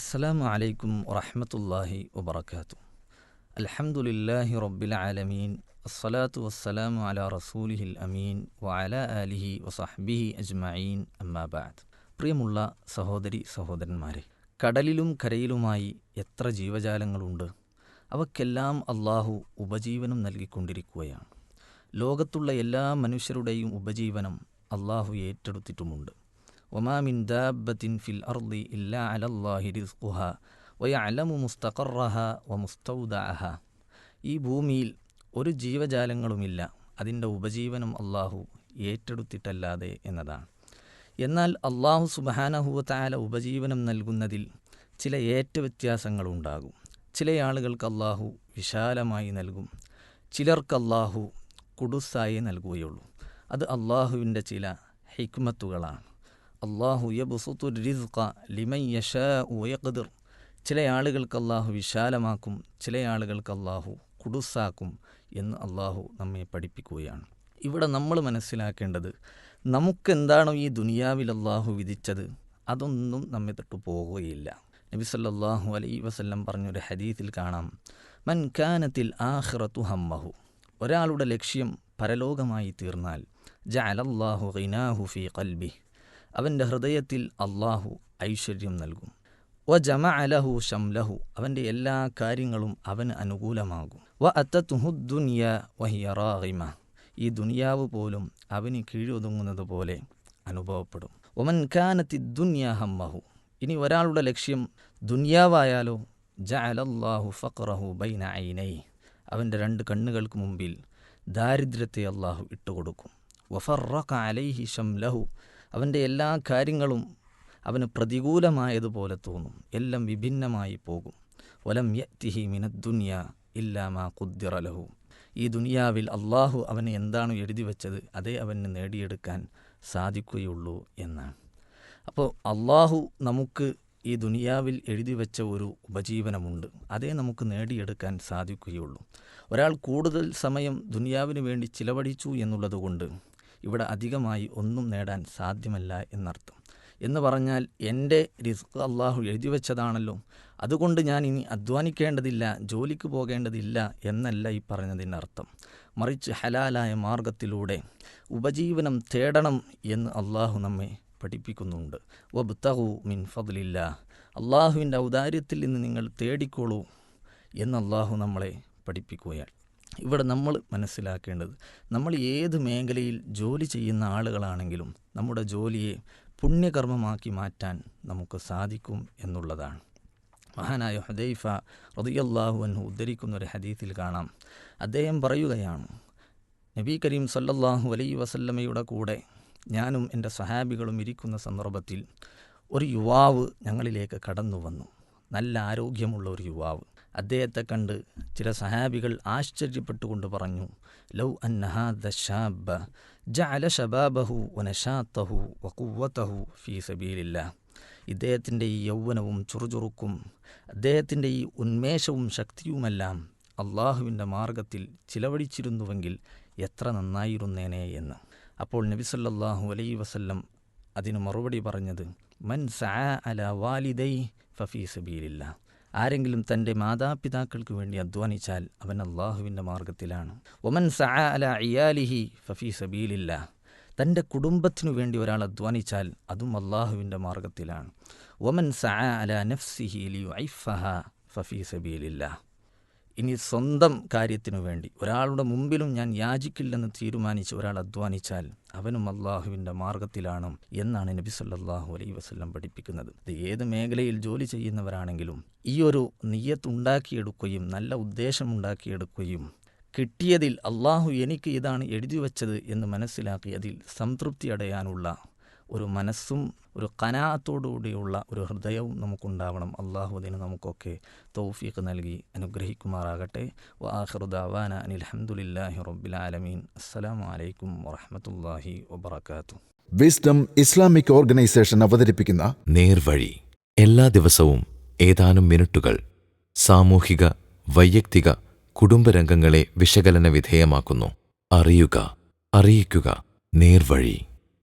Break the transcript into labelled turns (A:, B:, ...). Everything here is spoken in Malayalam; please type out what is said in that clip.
A: السلام عليكم ورحمة الله وبركاته الحمد لله رب العالمين الصلاة والسلام على رسوله الأمين وعلى آله وصحبه أجمعين أما بعد പ്രിയമുള്ള സഹോദരി സഹോദരന്മാരെ കടലിലും കരയിലുമായി എത്ര ജീവജാലങ്ങളുണ്ട് അവക്കെല്ലാം അള്ളാഹു ഉപജീവനം നൽകിക്കൊണ്ടിരിക്കുകയാണ് ലോകത്തുള്ള എല്ലാ മനുഷ്യരുടെയും ഉപജീവനം അള്ളാഹു ഏറ്റെടുത്തിട്ടുമുണ്ട് ഫിൽ അർദി ഇല്ലാ അലല്ലാഹി ഈ ഭൂമിയിൽ ഒരു ജീവജാലങ്ങളുമില്ല. അതിന്റെ ഉപജീവനം അള്ളാഹു ഏറ്റെടുത്തിട്ടല്ലാതെ എന്നതാണ്. എന്നാൽ അള്ളാഹു സുബഹാനഹുവത്തായ ഉപജീവനം നൽകുന്നതിൽ ചില ഏറ്റ വ്യത്യാസങ്ങളുണ്ടാകും ചില ആളുകൾക്ക് അള്ളാഹു വിശാലമായി നൽകും. ചിലർക്ക് അള്ളാഹു കുടുസായി നൽകുകയുള്ളൂ. അത് അള്ളാഹുവിന്റെ ചില ഹിക്മത്തുകളാണ്. അള്ളാഹു യബുസുത്തു റിസ്ഖ ലിമൻ ചില ആളുകൾക്ക് അള്ളാഹു വിശാലമാക്കും ചില ആളുകൾക്ക് അള്ളാഹു കുടുസാക്കും എന്ന് അള്ളാഹു നമ്മെ പഠിപ്പിക്കുകയാണ്. ഇവിടെ നമ്മൾ മനസ്സിലാക്കേണ്ടത് നമുക്കെന്താണോ ഈ ദുനിയാവിൽ അള്ളാഹു വിധിച്ചത് അതൊന്നും നമ്മെ തൊട്ട് പോവുകയില്ല. നബി സല്ലല്ലാഹു അലൈ വസല്ലം പറഞ്ഞൊരു ഹദീത്തിൽ കാണാം മൻ കാനത്തിൽ ആഖിറത്തു ഹമ്മഹു. ഒരാളുടെ ലക്ഷ്യം പരലോകമായി തീർന്നാൽ ജഅലല്ലാഹു ഗിനാഹു ഫീ ഖൽബി അവന്റെ ഹൃദയത്തിൽ അള്ളാഹു ഐശ്വര്യം നൽകും. വ ജമ അലഹു ഷംലഹു അവന്റെ എല്ലാ കാര്യങ്ങളും അവന് അനുകൂലമാകും. വ അത്തത്തുഹുദ്ദുനിയ വഹിയ റാഹിമ ഈ ദുനിയാവ് പോലും അവന് കീഴൊതുങ്ങുന്നത് പോലെ അനുഭവപ്പെടും. ഒമൻ ഖാനത്തി ദുന്യ ഹമ്മഹു. ഇനി ഒരാളുടെ ലക്ഷ്യം ദുനിയാവായാലോ ജഅലല്ലാഹു ഫഖറഹു ബൈന ഐനൈ. അവന്റെ രണ്ട് കണ്ണുകൾക്ക് മുമ്പിൽ ദാരിദ്ര്യത്തെ അള്ളാഹു ഇട്ടുകൊടുക്കും. വഫറഖ അലൈഹി ഷംലഹു അവന്റെ എല്ലാ കാര്യങ്ങളും അവന് പ്രതികൂലമായതുപോലെ തോന്നും. എല്ലാം വിഭിന്നമായി പോകും. വലം യത്തിഹി മിനദ്ദുനിയ ഇല്ലാമാ കുദ്ദിറലഹു ഈ ദുനിയാവിൽ അള്ളാഹു അവന് എന്താണ് എഴുതി വെച്ചത് അതേ അവന് നേടിയെടുക്കാൻ സാധിക്കുകയുള്ളൂ എന്നാണ്. അപ്പോൾ അള്ളാഹു നമുക്ക് ഈ ദുനിയാവിൽ എഴുതി വെച്ച ഒരു ഉപജീവനമുണ്ട്. അതേ നമുക്ക് നേടിയെടുക്കാൻ സാധിക്കുകയുള്ളൂ. ഒരാൾ കൂടുതൽ സമയം ദുനിയാവിന് വേണ്ടി ചിലവഴിച്ചു എന്നുള്ളതുകൊണ്ട് ഇവിടെ അധികമായി ഒന്നും നേടാൻ സാധ്യമല്ല എന്നർത്ഥം. എന്ന് പറഞ്ഞാൽ എന്റെ റിസ്ക് അള്ളാഹു എഴുതി വെച്ചതാണല്ലോ. അതുകൊണ്ട് ഞാൻ ഇനി അധ്വാനിക്കേണ്ടതില്ല ജോലിക്ക് പോകേണ്ടതില്ല എന്നല്ല ഈ പറഞ്ഞതിന്റെ അർത്ഥം മറിച്ച് ഹലാലായ മാർഗത്തിലൂടെ ഉപജീവനം തേടണം എന്ന് അള്ളാഹു നമ്മെ പഠിപ്പിക്കുന്നുണ്ട്. വബ്തഹു മിൻ ഫതിലില്ല അള്ളാഹുവിന്റെ ഔദാര്യത്തിൽ നിന്ന് നിങ്ങൾ തേടിക്കോളൂ എന്ന് അള്ളാഹു നമ്മളെ പഠിപ്പിക്കുകയാണ്. ഇവിടെ നമ്മൾ മനസ്സിലാക്കേണ്ടത് നമ്മൾ ഏത് മേഖലയിൽ ജോലി ചെയ്യുന്ന ആളുകളാണെങ്കിലും നമ്മുടെ ജോലിയെ പുണ്യകർമ്മമാക്കി മാറ്റാൻ നമുക്ക് സാധിക്കും എന്നുള്ളതാണ്. മഹാനായ ഹദൈഫ റതിയല്ലാഹു അൻഹു ഉദ്ധരിക്കുന്ന ഒരു ഹദീത്തിൽ കാണാം. അദ്ദേഹം പറയുകയാണ് നബി കരീം സല്ലല്ലാഹു അലൈ വസല്ലമയുടെ കൂടെ ഞാനും എന്റെ സഹാബികളും ഇരിക്കുന്ന സന്ദർഭത്തിൽ ഒരു യുവാവ് ഞങ്ങളിലേക്ക് കടന്നു വന്നു നല്ല ആരോഗ്യമുള്ള ഒരു യുവാവ്. അദ്ദേഹത്തെ കണ്ട് ചില സഹാബികൾ ആശ്ചര്യപ്പെട്ടുകൊണ്ട് പറഞ്ഞു ലൗ അന്നഹാദ ഷാബ ജഅല ഷബാബഹു വനഷാത്തഹു വക്കുവത്തഹു ഫീ സബീലില്ല. ഇദ്ദേഹത്തിന്റെ ഈ യൗവനവും ചുറുചുറുക്കും അദ്ദേഹത്തിന്റെ ഈ ഉന്മേഷവും ശക്തിയുമെല്ലാം അള്ളാഹുവിന്റെ മാർഗത്തിൽ ചിലവഴിച്ചിരുന്നുവെങ്കിൽ എത്ര നന്നായിരുന്നേനെ എന്ന്. അപ്പോൾ നബിസല്ലാഹു അലൈ വസല്ലം അതിന് മറുപടി പറഞ്ഞത് മൻ സഅ അല വാലിദൈ ഫഫീ സബീലില്ല. ആരെങ്കിലും തന്റെ മാതാപിതാക്കൾക്ക് വേണ്ടി അധ്വാനിച്ചാൽ അവൻ അള്ളാഹുവിന്റെ മാർഗത്തിലാണ് ഒമൻ സഅ അല ഫഫീ സബീലില്ല. തന്റെ കുടുംബത്തിനു വേണ്ടി ഒരാൾ അധ്വാനിച്ചാൽ അതും അള്ളാഹുവിന്റെ മാർഗത്തിലാണ് ഒമൻ സഅ അല നഫ്സിഹി ലി ഐഫഹ ഫഫീ സബീലില്ല. ഇനി സ്വന്തം കാര്യത്തിനു വേണ്ടി ഒരാളുടെ മുമ്പിലും ഞാൻ യാചിക്കില്ലെന്ന് തീരുമാനിച്ച് ഒരാൾ അധ്വാനിച്ചാൽ അവനും അള്ളാഹുവിന്റെ മാർഗത്തിലാണ് എന്നാണ് നബി സല്ലാഹു അലൈ വസല്ലം പഠിപ്പിക്കുന്നത്. ഇത് ഏത് മേഖലയിൽ ജോലി ചെയ്യുന്നവരാണെങ്കിലും ഈ ഒരു നീയത്തുണ്ടാക്കിയെടുക്കുകയും നല്ല ഉദ്ദേശമുണ്ടാക്കിയെടുക്കുകയും കിട്ടിയതിൽ അള്ളാഹു എനിക്ക് ഇതാണ് എഴുതി വച്ചത് എന്ന് മനസ്സിലാക്കി അതിൽ സംതൃപ്തി അടയാനുള്ള ഒരു മനസ്സും ഒരു കനാത്തോടുകൂടിയുള്ള ഒരു ഹൃദയവും നമുക്കുണ്ടാവണം. അള്ളാഹു അതിന് നമുക്കൊക്കെ തൗഫീഖ് നൽകി അനുഗ്രഹിക്കുമാറാകട്ടെ. വാഹൃദാവാന അനിൽഹമുല്ലാഹി റബ്ബിലാലമീൻ അസ്സലാമു അലൈക്കും വറഹമത്തല്ലാഹി വബർക്കാത്തു
B: വിസ്ഡം ഇസ്ലാമിക് ഓർഗനൈസേഷൻ അവതരിപ്പിക്കുന്ന
C: നേർവഴി. എല്ലാ ദിവസവും ഏതാനും മിനിറ്റുകൾ സാമൂഹിക വൈയക്തിക കുടുംബരംഗങ്ങളെ വിശകലന വിധേയമാക്കുന്നു. അറിയുക അറിയിക്കുക. നേർവഴി.